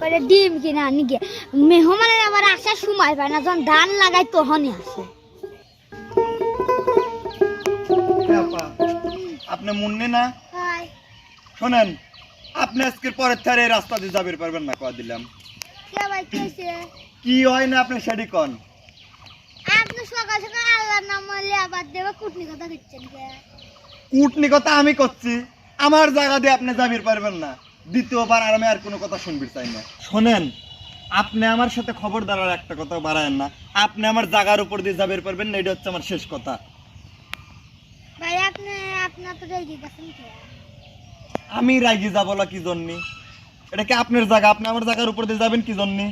করে ডিম কিনা আনি গে। মেহমানের আবার আসার সময় পায় না যখন ধান লাগাই তখনই আসে। আপনি মুন্নি না? শোনেন আপনি আজকের পরের থারে রাস্তা দিয়ে যাবের পারবেন না কয়া দিলাম। কে হয় না আপনি সেটি কন? আপনি সকাল সকাল আল্লাহর নাম বললে আবার দেবে কুটনি কথা দিচ্ছেন কুটনি কথা আমি করছি আমার জায়গা দিয়ে আপনি যাবির পারবেন না। দ্বিতীয়বার আর আমি আর কোনো কথা শুনবি চাই না। শোনেন আপনি আমার সাথে খবরদার আর একটা কথা বাড়ায়েন না। আপনি আমার জায়গার উপর দিয়ে যাবের পারবেন না এটা হচ্ছে আমার শেষ কথা। ভাই আপনি আপনার তো রেগে গেছেন আমি রাগি যাব না কি জন্যে? এটা কি আপনার জায়গা আপনি আমার জায়গার উপর দিয়ে যাবেন কি জন্যে?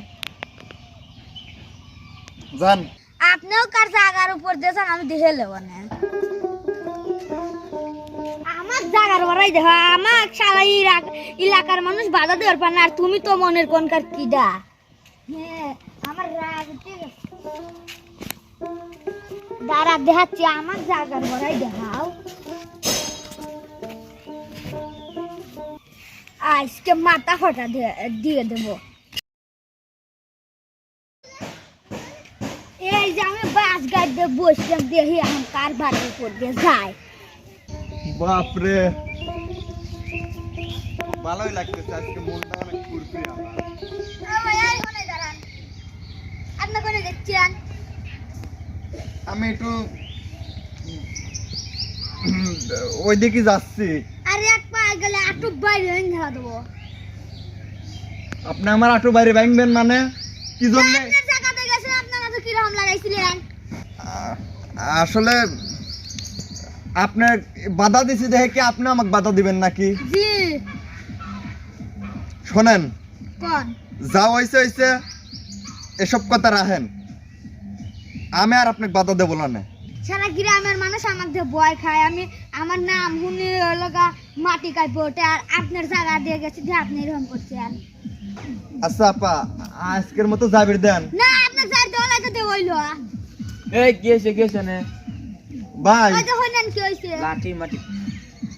যান। আপনিও কার জায়গার উপর দিয়ে যান আমি দেখে নেব না। ওরাই দেখো আমার এলাকার মানুষ বাধা দেওয়ার আর তুমি তো মনের কিডা। হ্যাঁ আমার রাগ দাঁড়া, দেখাচ্ছি আমার ওরাই দেখাও। আজকে মাথা ফটা দিয়ে দেবো। এই যে আমি বাস গাড়ি দিয়ে বসলাম, দেখি এখন কার বাড়ির দিয়ে যায়। বাপরে। ভালোই লাগতেছে আজকে মনটা অনেক ফুরফুরে আমার। আমি একটু ওই দিকে যাচ্ছি। আর এক পা গেলে আটু বাইরে ধরা দেবো। আপনি আমার আটু বাইরে ভাঙবেন মানে? কি জন্য? আপনার জায়গাতে গেছেন আপনারা তো কীরকম লাগাইছিলেন? আসলে আপনার বাধা দিছি দেখে কি আপনি আমাকে বাধা দিবেন নাকি? জি। শোনেন। কোন? যা হয়েছে হয়েছে এসব কথা রাখেন। আমি আর আপনাকে বাধা দেবো না সারা গ্রামের মানুষ আমার দিয়ে ভয় খায়। আমি আমার নাম শুনে লগা মাটি কাটবো ওঠে আর আপনার জায়গা দিয়ে গেছে যে আপনি এরকম করছেন। আচ্ছা আপা আজকের মতো যাবির দেন। না আপনার দেওয়া লাগে হইল। এই কি কি হয়েছে নে? ভাই। লাঠি মাটি।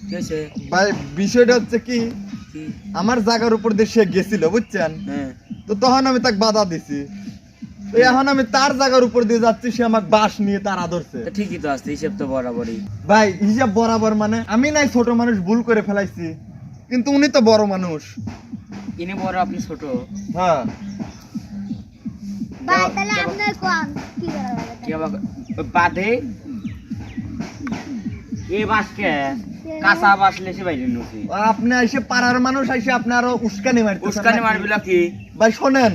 কি হয়েছে ভাই বিষয়টা হচ্ছে কি আমার জায়গার উপর দিয়ে সে গেছিল বুঝছেন? হ্যাঁ। তো তখন আমি তাকে বাধা দিছি। তো এখন আমি তার জায়গার উপর দিয়ে যাচ্ছি সে আমাকে বাস নিয়ে তার ঠিকই তো আসছে হিসেব তো বরাবরই। ভাই হিসাব বরাবর মানে আমি নাই ছোট মানুষ ভুল করে ফেলাইছি। কিন্তু উনি তো বড় মানুষ। ইনি বড় আপনি ছোট। হ্যাঁ। ভাই এই বাসকে কাঁচা বাস লেসে বাইরে নুছি আপনি এসে পাড়ার মানুষ এসে উস্কানি মারতে উস্কানি মারবিলা কি ভাই শোনেন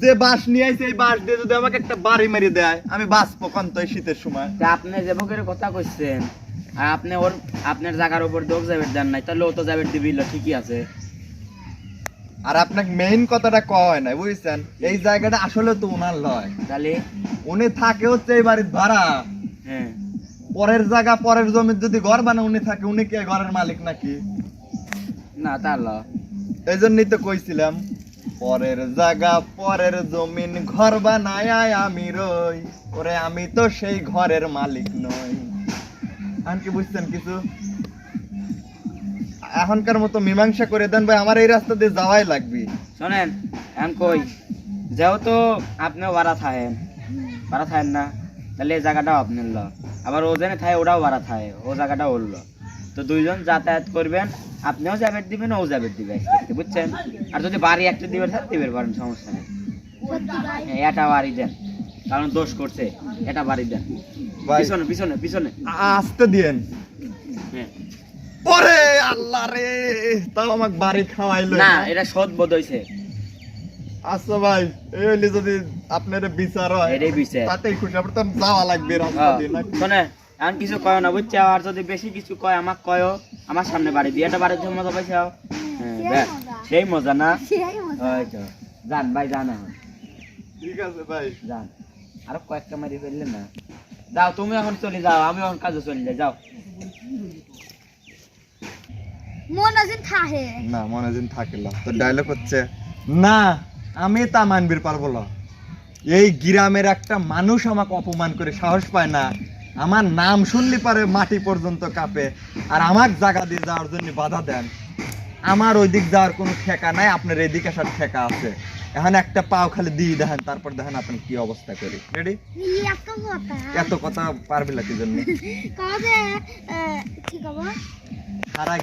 যে বাস নিয়ে আইছে এই বাস দিয়ে যদি আমাকে একটা বাড়ি মেরে দেয় আমি বাস পকান্ত এই শীতের সময়। তা আপনি যে বকের কথা কইছেন আর আপনি ওর আপনার জায়গার উপর দোক যাবের দেন নাই তাহলে ও তো যাবের দিবিল ঠিকই আছে। আর আপনাকে মেইন কথাটা কয় না বুঝছেন? এই জায়গাটা আসলে তো উনার লয়। তাহলে? উনি থাকে হচ্ছে এই বাড়ির ভাড়া। হ্যাঁ। পরের জায়গা পরের জমির যদি ঘর বানায় উনি থাকে উনি কি ঘরের মালিক নাকি? না তাহলে এই জন্যই তো কইছিলাম পরের জায়গা পরের জমিন ঘর বানায় আমি রই। ওরে আমি তো সেই ঘরের মালিক নই। আর কি বুঝছেন কিছু? এখনকার মতো মীমাংসা করে দেন ভাই আমার এই রাস্তা দিয়ে যাওয়াই লাগবে। শোনেন এখন কই যেহেতু আপনিও ভাড়া থাকেন ভাড়া থাকেন না তাহলে এই জায়গাটাও আপনার ল। আবার ও জেনে থাকে ওটাও ভাড়া থাকে ও জায়গাটা ওর ল তো দুইজন যাতায়াত করবেন আপনিও যাবের দিবেন ও যাবের দিবে বুঝছেন? আর যদি বাড়ি একটা দিবেন স্যার দিবেন পারেন সমস্যা নেই। হ্যাঁ, এটা বাড়ি দেন কারণ দোষ করছে এটা বাড়ি দেন। পিছনে পিছনে পিছনে। আসতে দিয়েন। হ্যাঁ। ওরে আল্লাহ রে তাও আমাকে বাড়ি খাওয়াইলো। না এটা সৎ বোধ হয়েছে আচ্ছা ভাই এই হইলে যদি আপনার বিচার হয় এটাই বিচার। তাতেই খুশি আপনার তো যাওয়া লাগবে রাস্তা দিয়ে নাকি? শোনে এখন কিছু কয় না বুঝছে? আর যদি বেশি কিছু কয় আমাকে কয়ও আমার সামনে বাড়ি। দিয়ে এটা বাড়ির জন্য মজা পাইছাও হ্যাঁ সেই মজা। না? যান ভাই যান এখন। ঠিক আছে ভাই। যান। আরও কয়েকটা মারি ফেললে না? যাও তুমি এখন চলে যাও আমি এখন কাজে চলে যাই যাও। মন আছেন থাহে না মনে দিন থাকিল তো ডায়লগ হচ্ছে। না! আমি তা মানবির পারব না। এই গ্রামের একটা মানুষ আমাকে অপমান করে সাহস পায় না। আমার নাম শুনলে পারে মাটি পর্যন্ত কাঁপে আর আমার জায়গা দিয়ে যাওয়ার জন্য বাধা দেন। আমার ওই দিক যাওয়ার কোনো ঠেকা নাই আপনার এদিক আসার ঠেকা আছে। এখন একটা পাও খালি দিয়ে দেখেন তারপর দেখেন আপনি কি অবস্থা করি। রেডি এত কথা। পারবি না কি জন্য? সারা